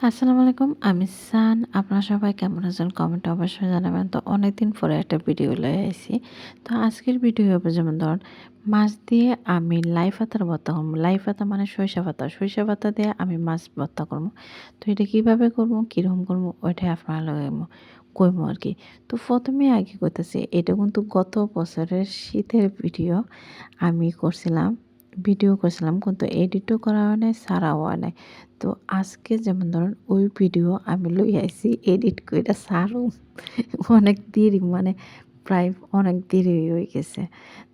আসসালামু আলাইকুম, আমি সান। আপনারা সবাই কেমন আছেন? কমেন্টে অবশ্যই জানাবেন। তো অনেকদিন পরে একটা ভিডিও লয়ে আইছি। তো আজকের ভিডিও হবে যেমন ধরুন, মাছ দিয়ে আমি লাই পাতার ভর্তা করব। লাই পাতা মানে সরিষা পাতা। সরিষা পাতা দিয়ে আমি মাছ ভর্তা করব। তো এটা কীভাবে করব, কীরকম করব, ওইটাই আপনারা লগে কইমো আর কি তো প্রথমে আগে করতেছি এটা কিন্তু গত বছরের শীতের ভিডিও আমি করছিলাম। ভিডিও করছিলাম, কিন্তু এডিটও করা হয় নাই সারাও হয় নাই। তো আজকে যেমন ধরুন, ওই ভিডিও আমি লই আইছি এডিট করে সারু অনেক দেরি মানে প্রায় অনেক দেরি হয়ে গেছে।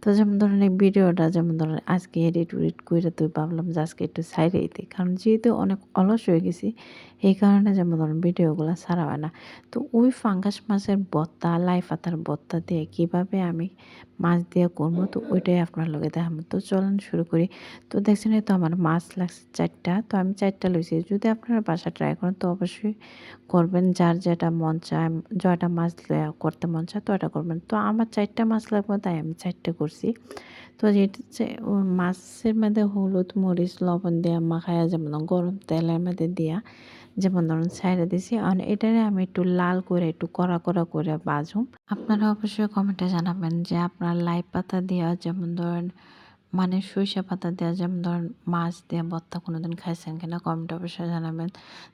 তো যেমন ধরুন এই ভিডিওটা যেমন ধরেন আজকে এডিট উডিট করে তো ভাবলাম যে আজকে একটু সাইডে দিই, কারণ যেহেতু অনেক অলস হয়ে গেছি, এই কারণে যেমন ধরুন ভিডিওগুলো সারা হয় না। তো ওই ফাঙ্গাস মাছের বত্তা লাই পাতার বত্তা দিয়ে কীভাবে আমি মাছ দিয়ে করব, তো ওইটাই আপনার লগে দেখাবো। তো চলুন শুরু করি। তো দেখছেন তো আমার মাছ লাগছে চারটা, তো আমি চারটা লইছি। যদি আপনারা বাসা ট্রাই করেন, তো অবশ্যই করবেন। যার যেটা মন চায় জয়টা মাছ করতে মন চায় তো এটা করবেন। তো আমার চারটা মাছ লাগবে, তাই আমি চারটে করছি। তো যেটা মাছের মধ্যে হলুদ, মরিচ, লবণ দেওয়া মাখায়া যেমন গরম তেলের মধ্যে দেওয়া যেমন ধরুন সাইডে দিছি, আর এটারে আমি একটু লাল করে একটু কড়া কড়া করে বাজুম। আপনারা অবশ্যই কমেন্টে জানাবেন যে আপনার লাই পাতা দেওয়া যেমন ধরেন মানে সরিষা পাতা দেওয়া যেমন ধরেন মাছ দিয়ে ভর্তা কোনো দিন খাইছেন কিনা, কমেন্টে অবশ্যই জানাবেন।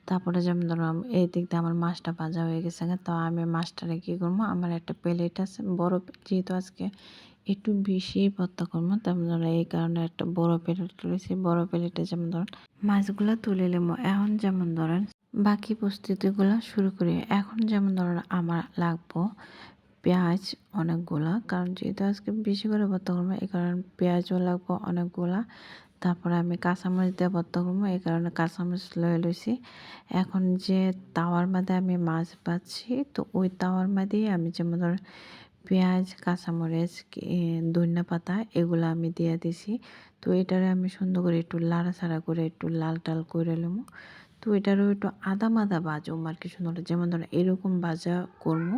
তারপরে যেমন ধরুন এই দিক দিয়ে আমার মাছটা ভাজা হয়ে গেছে তো আমি মাছটারে কী করব? আমার একটা প্লেট আছে, বড় যেহেতু আজকে একটু বেশি ভর্তা করব, তেমন ধরুন এই কারণে একটা বড় প্লেট রয়েছে বড় প্লেটে যেমন ধরুন মাছগুলো তুলে নেব। এখন যেমন ধরেন বাকি প্রস্তুতিগুলো শুরু করি। এখন যেমন ধরেন আমার লাগবো পেঁয়াজ অনেকগুলা, কারণ যেহেতু আজকে বেশি করে ভর্তা করব, এই কারণে পেঁয়াজও লাগবো অনেকগুলা। তারপরে আমি কাঁচামরিচ দিয়ে ভর্তা করব, এই কারণে কাঁচামরিচ লয়ে লইছি। এখন যে তাওয়ার মধ্যে আমি মাছ পাচ্ছি তো ওই তাওয়ার মধ্যেই আমি যেমন ধর পেঁয়াজ, কাঁচামরিচ ধনিয়া পাতা, এগুলো আমি দিয়ে দিছি। তো এটারে আমি সুন্দর করে একটু লাড়াছাড়া করে একটু লাল টাল করে নেব তো এটারও একটু আদা মাদা বাজবো আর কি সুন্দর যেমন ধরো, এরকম বাজা করব,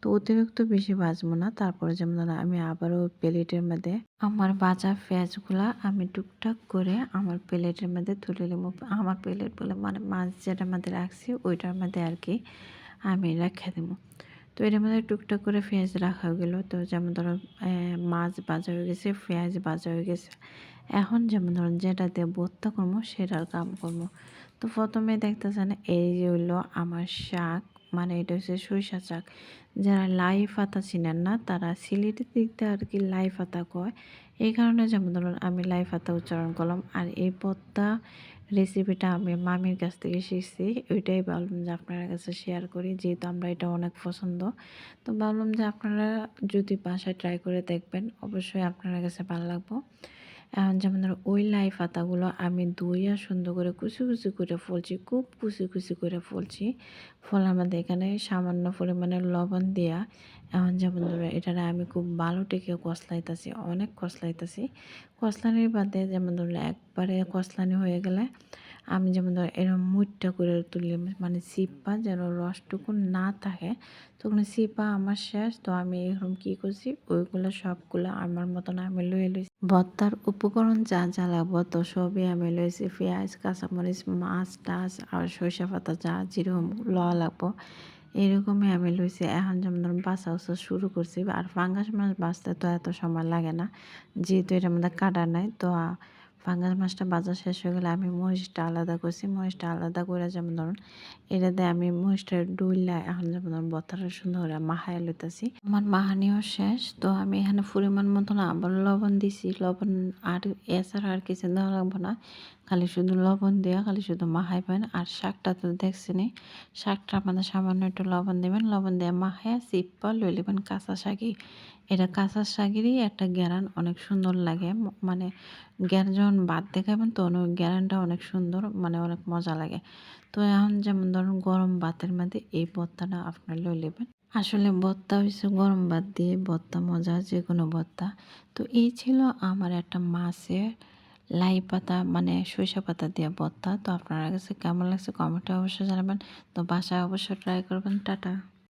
তো অতিরিক্ত বেশি বাজবো না। তারপরে যেমন ধরো, আমি আবারও প্লেটের মধ্যে আমার বাজা পেঁয়াজগুলা আমি টুকটাক করে আমার প্লেটের মধ্যে তুলে নেব। আমার প্লেট বলে মানে মাছ যেটা মধ্যে রাখছি, ওইটার মধ্যে আর কি আমি রেখে দেবো। তো এর মধ্যে টুকটাক করে পেঁয়াজ রাখা গেলো। তো যেমন ধরো মাছ ভাজা হয়ে গেছে, পেঁয়াজ ভাজা হয়ে গেছে। এখন যেমন ধরুন যেটা দিয়ে ভর্তা করব, সেটার কাম করব। তো প্রথমে দেখতেছেন, এই যে হইল আমার শাক মানে এটা হচ্ছে সরিষা শাক। যারা লাই পাতা চিনেন না, তারা সিলেটের দিকতে আর কি লাই পাতা কয়। এই কারণে যেমন ধরুন আমি লাই পাতা উচ্চারণ করলাম, আর এই পদ্মা রেসিপিটা আমি মামির কাছ থেকে শিখছি। ওইটাই ভাবলাম যে আপনার কাছে শেয়ার করি, যেহেতু আমরা এটা অনেক পছন্দ। তো ভাবলাম যে আপনারা যদি বাসায় ট্রাই করে দেখবেন, অবশ্যই আপনার কাছে ভালো লাগবো। এখন যেমন ধরো ওই লাই পাতাগুলো আমি ধুইয়া সুন্দর করে কুচি কুচি করে ফলছি, খুব কুচি কুচি করে ফলছি। ফল আমাদের এখানে সামান্য পরিমাণে লবণ দেয়া এখন যেমন ধরো এটারে আমি খুব ভালো টেকে কষলাইতেছি, অনেক কষলাইতেছি। কষলানির বাদে যেমন ধরো একবারে কষলানি হয়ে গেলে আমি যেমন ধরো এরকম মুটটা করে তুলি মানে সিপা যেন রসটুকু না থাকে, তখন সিপা আমার শেষ। তো আমি এরকম কী করছি, ওইগুলো সবগুলো আমার মতন আমি লয়ে লইছি। ভর্তার উপকরণ যা যা লাগবো, তো সবই আমি লইছি। পেঁয়াজ, কাঁচামরিচ, মাছ, টাছ আর সরিষা পাতা যা যেরকম লওয়া লাগবো, এরকমই আমি লইছি। এখন যেমন ধরুন বাসা উসা শুরু করছি, আর ফাঙ্গাস মাছ বাঁচতে তো এত সময় লাগে না, যেহেতু এটার মধ্যে কাটা নাই, তো ফাঙ্গাস মাছটা বাজার শেষ হয়ে গেলে আমি মহিষটা আলাদা করছি। মহিষটা আলাদা করে যেমন ধরুন এটাতে আমি মহিষটা ডুইলা এখন যেমন ধরুন বথার সুন্দর মাহায় লইতেছি। আমার মাহানিও শেষ, তো আমি এখানে পরিমাণ মতন আবার লবণ দিছি। লবণ আর এছাড়া আর কিছু দেওয়া লাগবে না। খালি শুধু লবণ দেওয়া খালি শুধু মাহাইবেন আর শাকটা তো দেখছেনি শাকটা আমাদের সামান্য একটু লবণ দেবেন। লবণ দিয়ে মাহায় চিপ্পা লই নেবেন কাঁচা শাকই। এটা কাঁচা শাকেরই একটা গ্যারান অনেক সুন্দর লাগে। মানে গ্যার যখন ভাত দেখাবেন তখন ওই গ্যারানটা অনেক সুন্দর মানে অনেক মজা লাগে। তো এখন যেমন ধরুন গরম ভাতের মধ্যে এই ভর্তাটা আপনার লই নেবেন আসলে ভর্তা হয়েছে গরম ভাত দিয়ে ভর্তা, মজা যে কোনো ভর্তা। তো এই ছিল আমার একটা মাছের লাই পাতা মানে সরিষা পাতা দিয়ে ভর্তা। তো আপনার কাছে কেমন লাগছে কমেন্টে অবশ্যই জানাবেন। তো বাসায় অবশ্যই ট্রাই করবেন। টাটা।